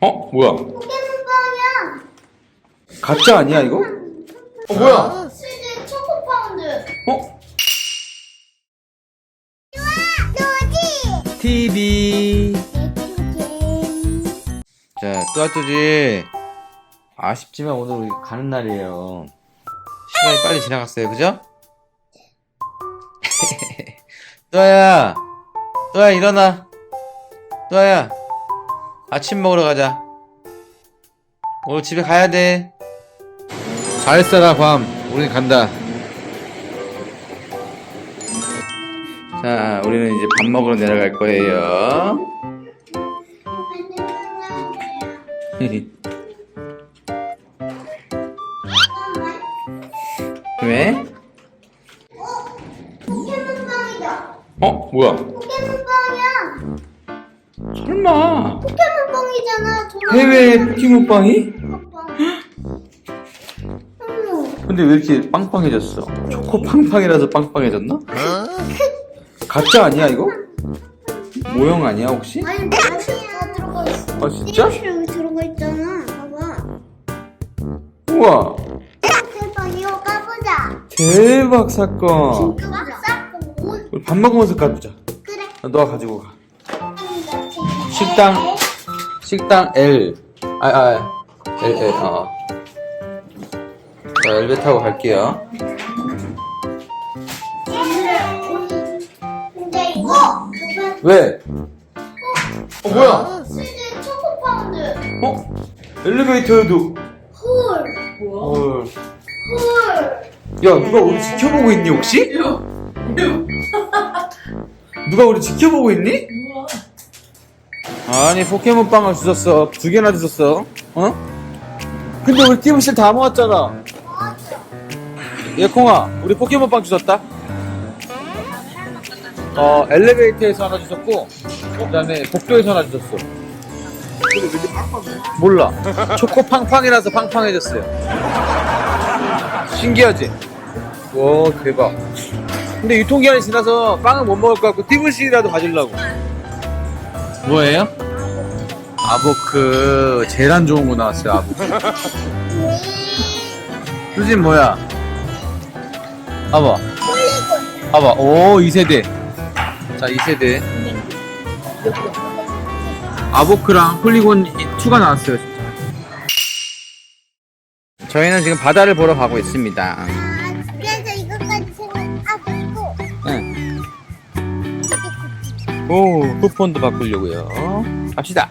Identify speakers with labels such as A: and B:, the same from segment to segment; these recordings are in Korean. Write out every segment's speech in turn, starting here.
A: 어? 뭐야?
B: 포켓몬빵이야.
A: 가짜 아니야 이거? 어 뭐야?
B: 치즈 초코 파운드.
A: 어?
B: 노지.
A: TV 자 뚜아뚜지 아쉽지만 오늘 우리 가는 날이에요 시간이 빨리 지나갔어요 그죠? 뚜아야 뚜아야 일어나 뚜아야 아침 먹으러 가자 오늘 집에 가야 돼 잘했어라 밤 우린 간다 자 우리는 이제 밥 먹으러 내려갈 거예요 왜?
B: 포켓몬빵이다.
A: 어? 뭐야?
B: 포켓몬빵이야.
A: 설마
B: 저거.
A: 해외.
B: 어머.
A: 근데 왜 이렇게 빵빵해졌어? 초코 팡팡이라서 빵빵해졌나? 가짜 아니야 이거? 모형 아니야 혹시?
B: 아니 맛이야 들어가 있어.
A: 아 진짜?
B: 띠부실 여기 들어가 있잖아. 봐봐.
A: 우와
B: 대박 이거 까보자.
A: 대박 사건
B: 막 싸고.
A: 우리 밥 먹으면서 가보자
B: 그래.
A: 너가 가지고 가 식당 식당 L 아 아 L L 어. 자 엘베 타고 갈게요
B: 근데 이거
A: 왜? 어 뭐야?
B: 치즈 초코 파운드.
A: 어? 엘리베이터에도
B: 헐.
A: 헐.
B: 헐.
A: 야 누가 우리 지켜보고 있니 혹시? 누가 우리 지켜보고 있니? 아니 포켓몬빵을 주셨어. 두 개나 주셨어. 어? 근데 우리 팀실 다 모았잖아. 예콩아. 우리 포켓몬빵 주셨다. 어 엘리베이터에서 하나 주셨고 그 다음에 복도에서 하나 주셨어. 몰라. 초코 팡팡이라서 팡팡해졌어요. 신기하지? 와 대박. 근데 유통기한이 지나서 빵을 못 먹을 것 같고 띠부실이라도 가지려고. 뭐예요? 아보크 제일 안 좋은 거 나왔어요 아보크 수진 뭐야? 봐봐 봐봐 오 2세대 자 2세대 아보크랑 폴리곤 2가 나왔어요 진짜 저희는 지금 바다를 보러 가고 있습니다
B: 아, 그래서 이것까지 생각하고
A: 응. 오, 쿠폰도 바꾸려고요. 갑시다.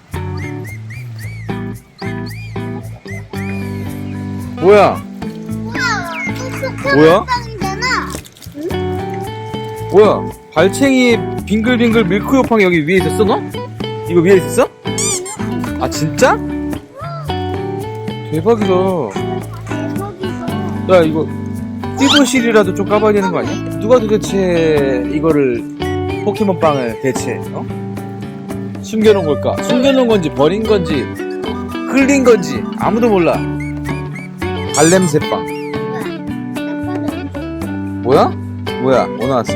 A: 뭐야?
B: 뭐야?
A: 뭐야? 발챙이 빙글빙글 밀크 요팡이 여기 위에 있었어, 너? 이거 위에 있었어? 아, 진짜? 대박이다. 야, 이거, 띠부실이라도 좀 까봐야 되는 거 아니야? 누가 도대체 이거를, 포켓몬 빵을 대체, 어? 숨겨놓은 걸까? 숨겨놓은 건지, 버린 건지, 흘린 건지, 아무도 몰라. 발냄새빵. 뭐야? 뭐야? 뭐 나왔어?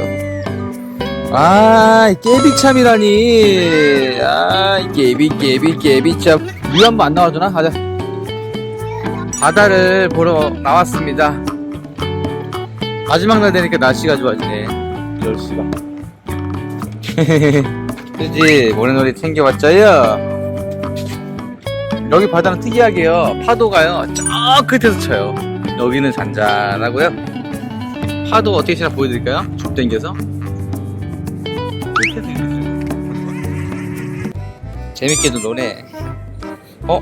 A: 아, 이 깨비참이라니. 아, 이 깨비, 깨비, 깨비참. 위안부 안 나와주나? 가자. 바다를 보러 나왔습니다. 마지막 날 되니까 날씨가 좋아지네. 이럴 수가. 그지? 모래놀이 챙겨왔자요. 여기 바다는 특이하게요. 파도가요. 저 끝에서 쳐요. 여기는 잔잔하고요. 파도 어떻게 치나 보여드릴까요? 쭉 당겨서. 재밌게도 노네. 어?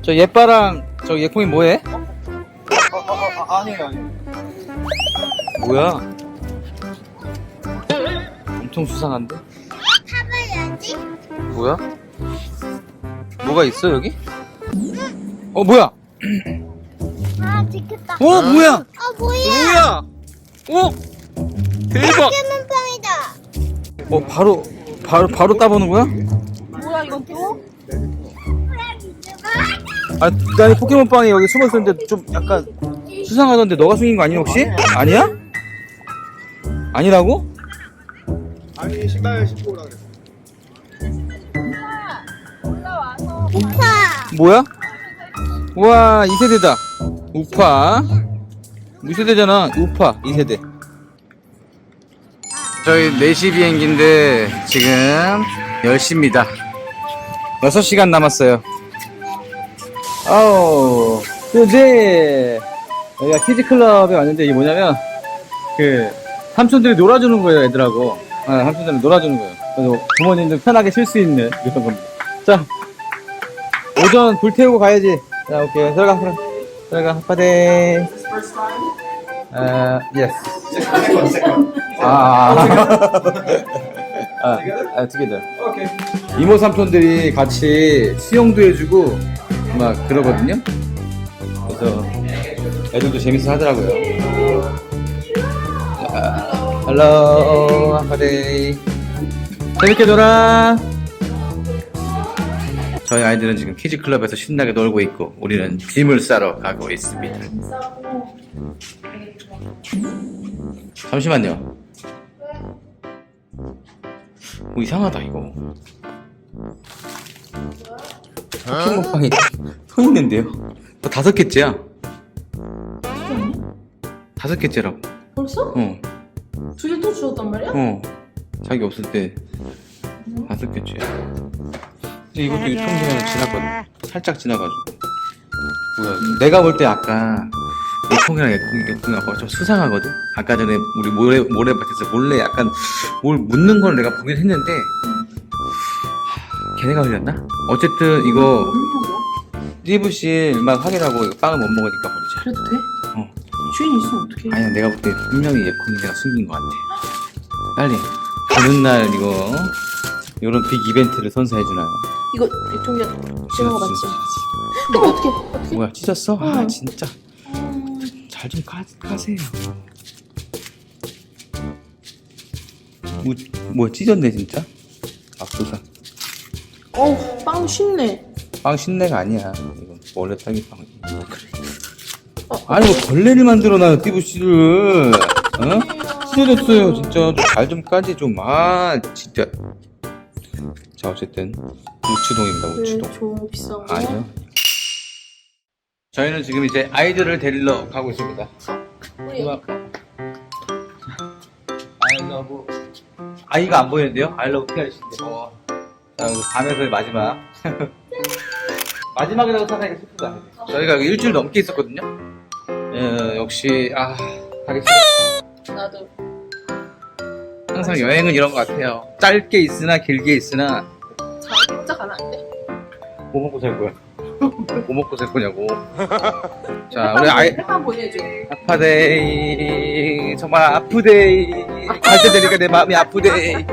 A: 저 예빠랑 저 예콩이 뭐해?
C: 아니에요, 아니에요.
A: 뭐야? 엄청 수상한데?
B: 타봐야지.
A: 뭐야? 뭐가 있어 여기? 어 뭐야?
B: 아, 지켰다.
A: 어 뭐야?
B: 아, 뭐야?
A: 뭐야? 어? 대박!
B: 포켓몬빵이다.
A: 어 바로 바로 바로 따보는 거야?
B: 뭐야, 이거 또?
A: 아, 나이 포켓몬 빵이 여기 숨어 있었는데 좀 약간 수상하던데 너가 숨긴 거 아니야 혹시? 아니야? 아니라고?
C: 아니, 신발 신고 오라 그랬어.
B: 오빠,
A: 뭐야? 우와 2세대다. 우파. 무세대잖아. 우파 2세대. 저희 4시 비행기인데 지금 10시입니다. 6시간 남았어요. 아우. 근데 여기가 키즈클럽에 왔는데 이게 뭐냐면 그 삼촌들이 놀아주는 거예요 애들하고. 아, 삼촌들이 놀아주는 거예요. 그래서 부모님들 편하게 쉴 수 있는 이런 겁니다. 자 오전 불 태우고 가야지. 자 오케이. 들어가 들어가. 들어가. 하파데. 아 예스 아, 아, 아, together. 이모 삼촌들이 같이 수영도 해주고 막 그러거든요. 그래서 애들도 재밌어 하더라고요. 자, 헬로 하파데이 재밌게 놀아. 저희 아이들은 지금 키즈 클럽에서 신나게 놀고 있고 우리는 짐을 싸러 가고 있습니다. 잠시만요. 어, 이상하다 이거. 포켓몬빵이 서 있는데요? 너 다섯 개째야. 다섯 개째라고.
C: 벌써?
A: 어,
C: 두개또 주웠단 말이야?
A: 어. 자기 없을 때 다섯 개째야. 근데 이것도 유통기한이 지났거든. 살짝 지나가지고. 뭐야? 내가 볼 때 아까 애콩이 애콩이 아빠가 좀 수상하거든. 아까 전에 우리 모래 모래밭에서 몰래 약간 뭘 묻는 걸 내가 보긴 했는데 하, 걔네가 흘렸나? 어쨌든 이거 띠부실만 확인하고 이거 빵을 못 먹으니까 버리자.
C: 그래도 돼?
A: 어.
C: 주인이 있으면 어떡해
A: 아니야 내가 볼 때 분명히 예콩이 내가 숨긴 것 같아. 빨리 가는 날 이거 이런 빅 이벤트를 선사해 주나요?
C: 이거 지는 거 맞지? 어, 어떡해
A: 뭐야 찢었어? 아
C: 응.
A: 진짜 잘 좀 까세요. 뭐, 뭐 찢었네 진짜? 앞부산.
C: 어우 빵 쉽네
A: 빵 신내가 아니야. 이건 원래 딸기빵.
C: 어,
A: 아니 뭐 벌레를 만들어놔요 띠부씨를. 어? 찢어졌어요 진짜. 잘 좀 까지 좀. 아 진짜. 자 어쨌든 우치동입니다
C: 왜
A: 우치동.
C: 줘 비싼 거?
A: 아니요. 저희는 지금 이제 아이들을 데리러 가고 있습니다.
C: 우리
A: 이거 아이러브 아이가 안 보이는데요? 아이러브 피아리신데 어. 자 밤에서의 마지막 마지막이라고 생각하기 슬프다 저희가 여기 일주일 넘게 있었거든요 어, 역시 아 가기 싫어
C: 나도
A: 항상 여행은 이런 것 같아요 짧게 있으나 길게 있으나
C: 자기 혼자 가면 안 돼?
A: 뭐 먹고 살 거야? 뭐 먹고 살 거냐고 자 우리 아이
C: 햇반 보내줘
A: 아파데이 정말 아프데이 갈 때 되니까 내 마음이 아프데이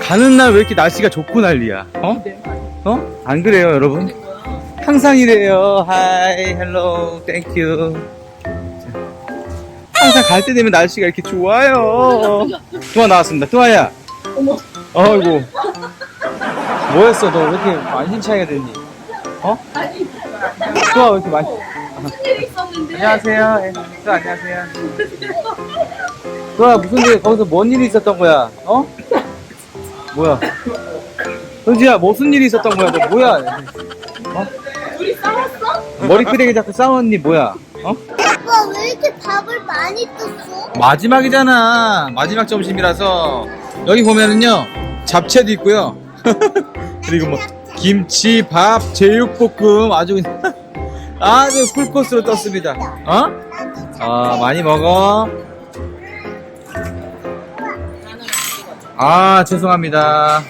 A: 가는 날 왜 이렇게 날씨가 좋고 난리야 어? 어? 안 그래요 여러분? 항상 이래요 하이 헬로 땡큐 항상 갈 때 되면 날씨가 이렇게 좋아요 뚜아 나왔습니다 뚜아야
C: 어머
A: 어이구 뭐했어 너 왜 이렇게 만신 차이가 됐니? 어?
C: 아니
A: 뚜아 왜 이렇게 많이
C: 무슨 일이 있었는데
A: 안녕하세요. 예, 또 안녕하세요. 또야 무슨 일 거기서 뭔 일이 있었던 거야? 어? 뭐야? 은지야 무슨 일이 있었던 거야? 너 뭐야?
C: 우리 싸웠어?
A: 머리 끄댕이 자꾸 싸웠니 뭐야? 어?
B: 밥을 많이 떴어?
A: 마지막이잖아. 마지막 점심이라서 여기 보면은요 잡채도 있고요. 그리고 뭐 김치, 밥, 제육볶음 아주 그냥 아주 풀코스로 떴습니다. 어? 아 많이 먹어. 아 죄송합니다.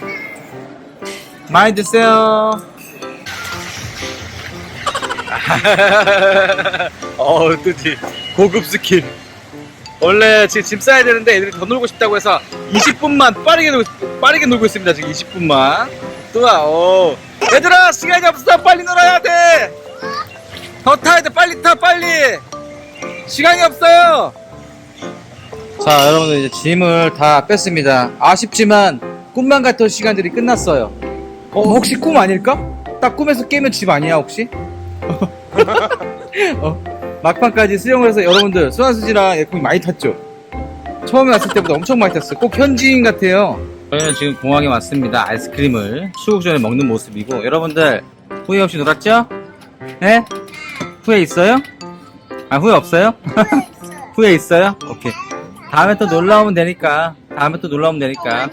A: 많이 드세요. 어, 뜨지. 고급 스킬. 원래 지금 짐 싸야 되는데 애들이 더 놀고 싶다고 해서 20분만 빠르게 놀, 빠르게 놀고 있습니다. 지금 20분만. 또야, 어. 얘들아, 시간이 없어. 빨리 놀아야 돼. 더 타야 돼. 빨리 타, 빨리. 시간이 없어요. 자, 여러분들 이제 짐을 다 뺐습니다. 아쉽지만 꿈만 같던 시간들이 끝났어요. 어, 혹시 꿈 아닐까? 딱 꿈에서 깨면 집 아니야, 혹시? 어, 막판까지 수영을 해서 여러분들 수아수지랑 예콩이 많이 탔죠? 처음에 왔을 때보다 엄청 많이 탔어요. 꼭 현지인 같아요. 저희는 지금 공항에 왔습니다. 아이스크림을 출국 전에 먹는 모습이고 여러분들 후회 없이 놀았죠? 네? 후회 있어요? 아, 후회 없어요? 후회 있어요? 오케이. 다음에 또 놀러 오면 되니까. 다음에 또 놀러 오면 되니까.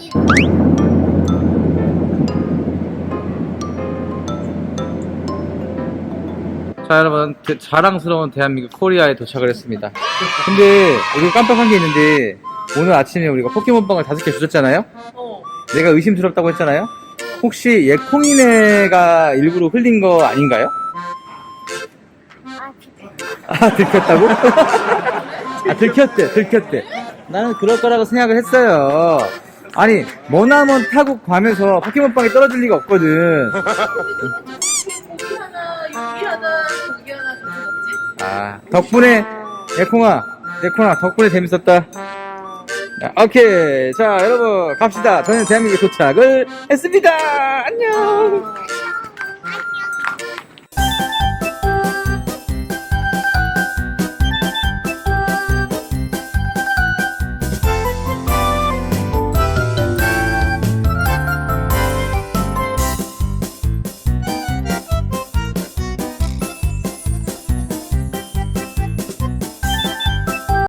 A: 자, 여러분. 대- 자랑스러운 대한민국 코리아에 도착을 했습니다. 근데, 우리 깜빡한 게 있는데, 오늘 아침에 우리가 포켓몬빵을 다섯 개 주셨잖아요?
C: 어.
A: 내가 의심스럽다고 했잖아요? 혹시 예콩이네가 일부러 흘린 거 아닌가요?
B: 아.
A: 아, 들켰다고? 아, 들켰대, 들켰대. 나는 그럴 거라고 생각을 했어요. 아니, 머나먼 타고 가면서 포켓몬빵이 떨어질 리가 없거든. 아, 덕분에, 예콩아, 예콩아, 덕분에 재밌었다. 자, 오케이. 자, 여러분, 갑시다. 저는 대한민국에 도착을 했습니다. 안녕!